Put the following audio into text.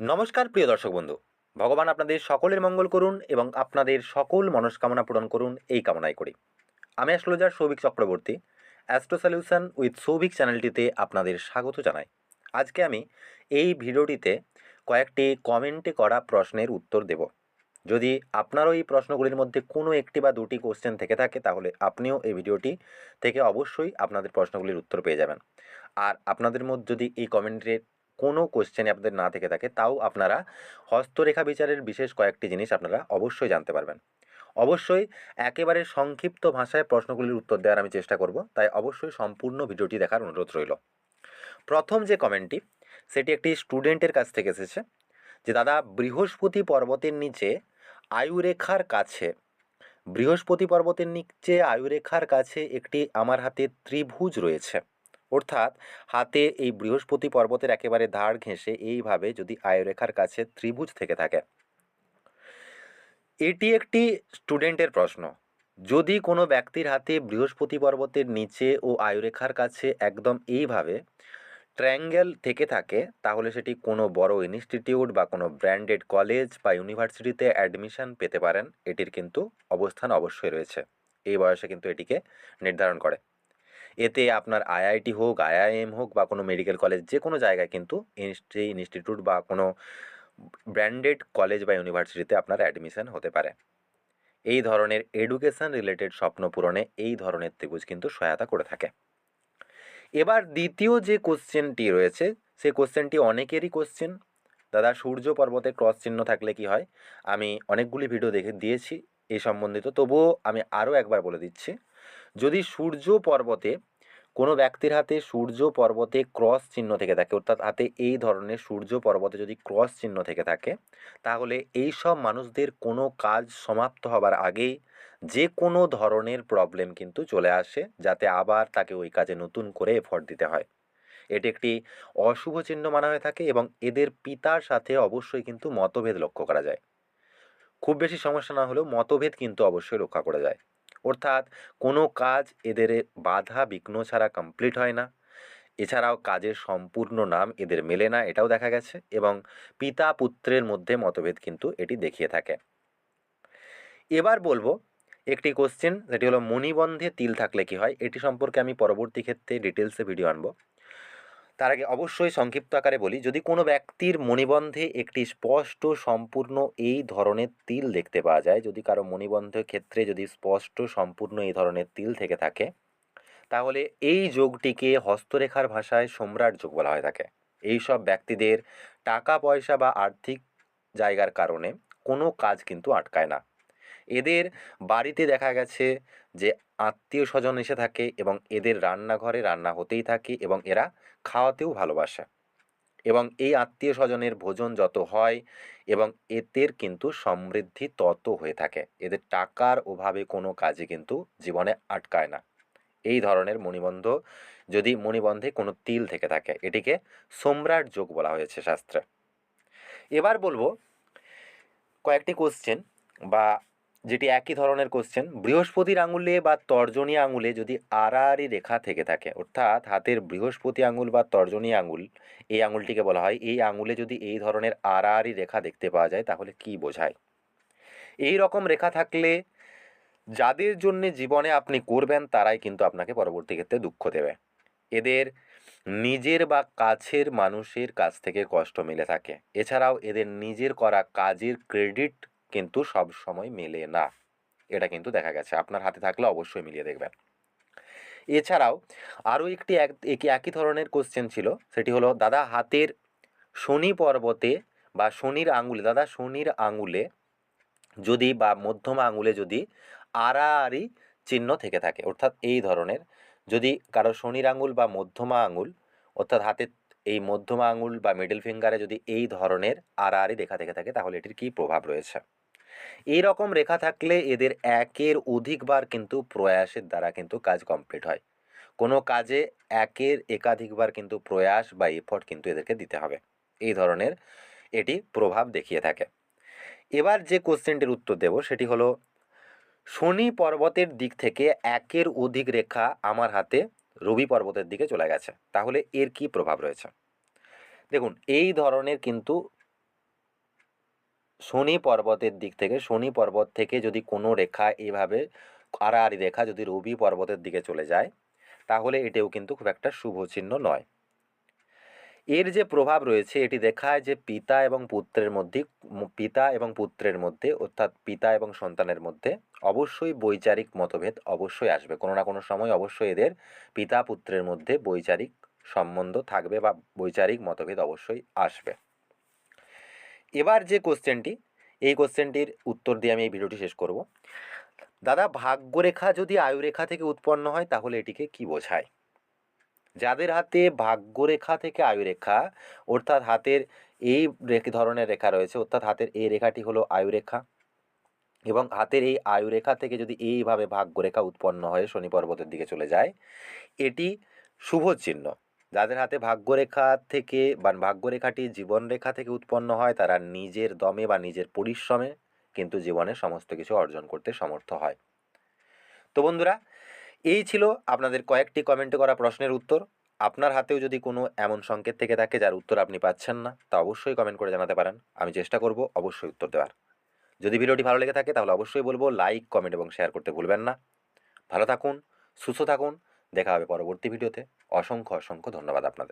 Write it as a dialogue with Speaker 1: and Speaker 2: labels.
Speaker 1: নমস্কার, প্রিয় দর্শক বন্ধু। ভগবান আপনাদের সকলের মঙ্গল করুন এবং আপনাদের সকল মনস্কামনা পূরণ করুন এই কামনাই করি। আমি astrologer Souvik Chakraborty, astro solution with Souvik চ্যানেলটিতে আপনাদের স্বাগত জানাই। আজকে আমি এই ভিডিওটিতে কয়েকটি কমেন্টে করা প্রশ্নের উত্তর দেব। যদি আপনারও এই প্রশ্নগুলির মধ্যে কোনো একটি বা দুটি কোশ্চেন থেকে থাকে, তাহলে আপনিও এই ভিডিওটি থেকে অবশ্যই আপনাদের প্রশ্নগুলির উত্তর পেয়ে যাবেন। আর আপনাদের মধ্যে যদি এই কমেন্টের কোনো কোশ্চেনে আপনাদের না থেকে থাকে, তাও আপনারা হস্তরেখা বিচারের বিশেষ কয়েকটি জিনিস আপনারা অবশ্যই জানতে পারবেন। অবশ্যই একেবারে সংক্ষিপ্ত ভাষায় প্রশ্নগুলির উত্তর দেওয়ার আমি চেষ্টা করব, তাই অবশ্যই সম্পূর্ণ ভিডিওটি দেখার অনুরোধ রইল। প্রথম যে কমেন্টটি সেটি একটি স্টুডেন্টের কাছ থেকে এসেছে, যে, দাদা, বৃহস্পতি পর্বতের নিচে আয়ুরেখার কাছে, বৃহস্পতি পর্বতের নিচে আয়ুরেখার কাছে একটি আমার হাতে ত্রিভুজ রয়েছে। অর্থাৎ হাতে এই বৃহস্পতি পর্বতের একেবারে ধার ঘেঁষে এইভাবে যদি আয়ুরেখার কাছে ত্রিভুজ থেকে থাকে। এটি একটি স্টুডেন্টের প্রশ্ন। যদি কোনো ব্যক্তির হাতে বৃহস্পতি পর্বতের নিচে ও আয়ুরেখার কাছে একদম এইভাবে ট্রায়াঙ্গেল থেকে থাকে, তাহলে সেটি কোনো বড় ইনস্টিটিউট বা কোনো ব্র্যান্ডেড কলেজ বা ইউনিভার্সিটিতে অ্যাডমিশন পেতে পারেন। এটির কিন্তু অবস্থান অবশ্যই রয়েছে। এই বয়সে কিন্তু এটিকে নির্ধারণ করে। এতে আপনার আইআইটি হোক, আইআইএম হোক বা কোনো মেডিকেল কলেজ যে কোনো জায়গায় কিন্তু সেই ইনস্টিটিউট বা কোনো ব্র্যান্ডেড কলেজ বা ইউনিভার্সিটিতে আপনার অ্যাডমিশন হতে পারে। এই ধরনের এডুকেশন রিলেটেড স্বপ্ন পূরণে এই ধরনের ত্রিভুজ কিন্তু সহায়তা করে থাকে। এবার দ্বিতীয় যে কোশ্চেনটি রয়েছে, সেই কোশ্চেনটি অনেকেরই কোশ্চেন। দাদা, সূর্য পর্বতে ক্রস চিহ্ন থাকলে কি হয়? আমি অনেকগুলি ভিডিও দেখে দিয়েছি এই সম্বন্ধিত, তবুও আমি আরও একবার বলে দিচ্ছি। যদি সূর্য পর্বতে কোনো ব্যক্তির হাতে সূর্য পর্বতে ক্রস চিহ্ন থেকে থাকে, অর্থাৎ হাতে এই ধরনের সূর্য পর্বতে যদি ক্রস চিহ্ন থেকে থাকে, তাহলে এই সব মানুষদের কোনো কাজ সমাপ্ত হবার আগেই যে কোনো ধরনের প্রবলেম কিন্তু চলে আসে, যাতে আবার তাকে ওই কাজে নতুন করে এফর্ট দিতে হয়। এটি একটি অশুভ চিহ্ন মানা হয়ে থাকে এবং এদের পিতার সাথে অবশ্যই কিন্তু মতভেদ লক্ষ্য করা যায়। খুব বেশি সমস্যা না হলেও মতভেদ কিন্তু অবশ্যই রক্ষা করা যায়। অর্থাৎ কোনো কাজ এদের বাধা বিঘ্ন ছাড়া কমপ্লিট হয় না। এছাড়াও কাজের সম্পূর্ণ নাম এদের মেলে না, এটাও দেখা গেছে, এবং পিতা পুত্রের মধ্যে মতভেদ কিন্তু এটি দেখিয়ে থাকে। এবার বলব, একটি কোশ্চেন যেটি হলো, মণিবন্ধে তিল থাকলে কি হয়? এটি সম্পর্কে আমি পরবর্তী ক্ষেত্রে ডিটেলসে ভিডিও আনব। তার আগে অবশ্যই সংক্ষিপ্ত আকারে বলি, যদি কোনো ব্যক্তির মণিবন্ধে একটি স্পষ্ট সম্পূর্ণ এই ধরনের তিল দেখতে পাওয়া যায়, যদি কারও মণিবন্ধের ক্ষেত্রে যদি স্পষ্ট সম্পূর্ণ এই ধরনের তিল থেকে থাকে, তাহলে এই যোগটিকে হস্তরেখার ভাষায় সম্রাট যোগ বলা হয়ে থাকে। এই সব ব্যক্তিদের টাকা পয়সা বা আর্থিক জায়গার কারণে কোনো কাজ কিন্তু আটকায় না। এদের বাড়িতে দেখা গেছে যে আত্মীয় স্বজন এসে থাকে এবং এদের রান্নাঘরে রান্না হতেই থাকে এবং এরা খাওয়াতেও ভালোবাসে। এবং এই আত্মীয় স্বজনের ভোজন যত হয় এবং এদের কিন্তু সমৃদ্ধি তত হয়ে থাকে। এদের টাকার অভাবে কোনো কাজে কিন্তু জীবনে আটকায় না। এই ধরনের মণিবন্ধ যদি মণিবন্ধে কোনো তিল থেকে থাকে, এটিকে সম্রাট যোগ বলা হয়েছে শাস্ত্রে। এবার বলব কয়েকটি কোশ্চেন বা যেটি একই ধরনের কোশ্চেন বৃহস্পতির আঙুলে বা তর্জনী আঙুলে যদি আড়াআড়ি রেখা থেকে থাকে, অর্থাৎ হাতের বৃহস্পতি আঙুল বা তর্জনী আঙুল, এই আঙুলটিকে বলা হয়, এই আঙুলে যদি এই ধরনের আড়াআড়ি রেখা দেখতে পাওয়া যায়, তাহলে কি বোঝায়? এই রকম রেখা থাকলে যাদের জন্য জীবনে আপনি করবেন, তারাই কিন্তু আপনাকে পরবর্তী ক্ষেত্রে দুঃখ দেবে। এদের নিজের বা কাছের মানুষের কাছ থেকে কষ্ট মিলে থাকে। এছাড়াও এদের নিজের করা কাজের ক্রেডিট কিন্তু সব সময় মেলে না। এটা কিন্তু দেখা গেছে। আপনার হাতে থাকলে অবশ্যই মিলিয়ে দেখবেন। এছাড়াও আরও একটি এক একই ধরনের কোশ্চেন ছিল। সেটি হলো, দাদা, হাতের শনি পর্বতে বা শনির আঙুলে, দাদা, শনির আঙুলে যদি বা মধ্যমা আঙুলে যদি আড়াআড়ি চিহ্ন থেকে থাকে। অর্থাৎ এই ধরনের, যদি কারও শনির আঙুল বা মধ্যমা আঙুল, অর্থাৎ হাতের এই মধ্যমা আঙুল বা মিডল ফিঙ্গারে যদি এই ধরনের আড়াআড়ি দেখা থেকে থাকে, তাহলে এটির কী প্রভাব রয়েছে? এই রকম রেখা থাকলে এদের একের অধিকবার কিন্তু প্রয়াসের দ্বারা কিন্তু কাজ কমপ্লিট হয়। কোনো কাজে একের একাধিকবার কিন্তু প্রয়াস বা এফর্ট কিন্তু এদেরকে দিতে হবে। এই ধরনের এটি প্রভাব দেখিয়ে থাকে। এবার যে কোশ্চেনটির উত্তর দেব সেটি হলো, শনি পর্বতের দিক থেকে একের অধিক রেখা আমার হাতে রবি পর্বতের দিকে চলে গেছে। তাহলে এর কি প্রভাব রয়েছে? দেখুন, এই ধরনের কিন্তু শনি পর্বতের দিক থেকে, শনি পর্বত থেকে যদি কোনো রেখা এইভাবে আড়াআড়ি রেখা যদি রবি পর্বতের দিকে চলে যায়, তাহলে এটাও কিন্তু খুব একটা শুভ চিহ্ন নয়। এর যে প্রভাব রয়েছে, এটি দেখায় যে পিতা এবং পুত্রের মধ্যে, পিতা এবং পুত্রের মধ্যে, অর্থাৎ পিতা এবং সন্তানের মধ্যে অবশ্যই বৈচারিক মতভেদ অবশ্যই আসবে। কোনো না কোনো সময় অবশ্যই এদের পিতা পুত্রের মধ্যে বৈচারিক সম্বন্ধ থাকবে বা বৈচারিক মতভেদ অবশ্যই আসবে। এবার যে কোশ্চেনটি, এই কোশ্চেনটির উত্তর দিয়ে আমি এই ভিডিওটি শেষ করব। দাদা, ভাগ্যরেখা যদি আয়ুরেখা থেকে উৎপন্ন হয়, তাহলে এটিকে কি বোঝায়? যাদের হাতে ভাগ্যরেখা থেকে আয়ুরেখা, অর্থাৎ হাতের এই ধরনের রেখা রয়েছে, অর্থাৎ হাতের এই রেখাটি হলো আয়ুরেখা, এবং হাতের এই আয়ুরেখা থেকে যদি এইভাবে ভাগ্যরেখা উৎপন্ন হয়ে শনি পর্বতের দিকে চলে যায়, এটি শুভ চিহ্ন। যাদের হাতে ভাগ্যরেখা থেকে বা ভাগ্যরেখাটি জীবনরেখা থেকে উৎপন্ন হয়, তারা নিজের দমে বা নিজের পরিশ্রমে কিন্তু জীবনে সমস্ত কিছু অর্জন করতে সমর্থ হয়। তো বন্ধুরা, এই ছিল আপনাদের কয়েকটি কমেন্টে করা প্রশ্নের উত্তর। আপনার হাতেও যদি কোনো এমন সংকেত থেকে থাকে যার উত্তর আপনি পাচ্ছেন না, তা অবশ্যই কমেন্ট করে জানাতে পারেন। আমি চেষ্টা করব অবশ্যই উত্তর দেওয়ার। যদি ভিডিওটি ভালো লেগে থাকে, তাহলে অবশ্যই বলব লাইক কমেন্ট এবং শেয়ার করতে ভুলবেন না। ভালো থাকুন, সুস্থ থাকুন দেখা হবে পরবর্তী ভিডিওতে। অসংখ্য অসংখ্য ধন্যবাদ আপনাদের।